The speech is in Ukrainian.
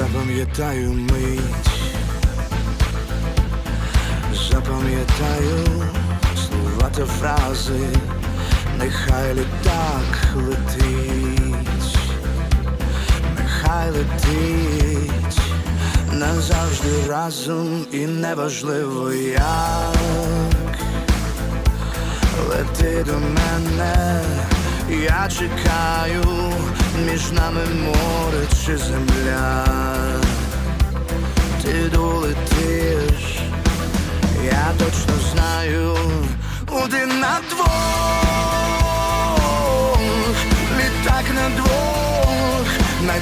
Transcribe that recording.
Запам'ятаю мить, запам'ятаю слова та фрази, нехай літак летить, нехай летить. Назавжди разом і неважливо як. Лети до мене, я чекаю. Між нами море чи земля. граю один на двох, літак на двох. на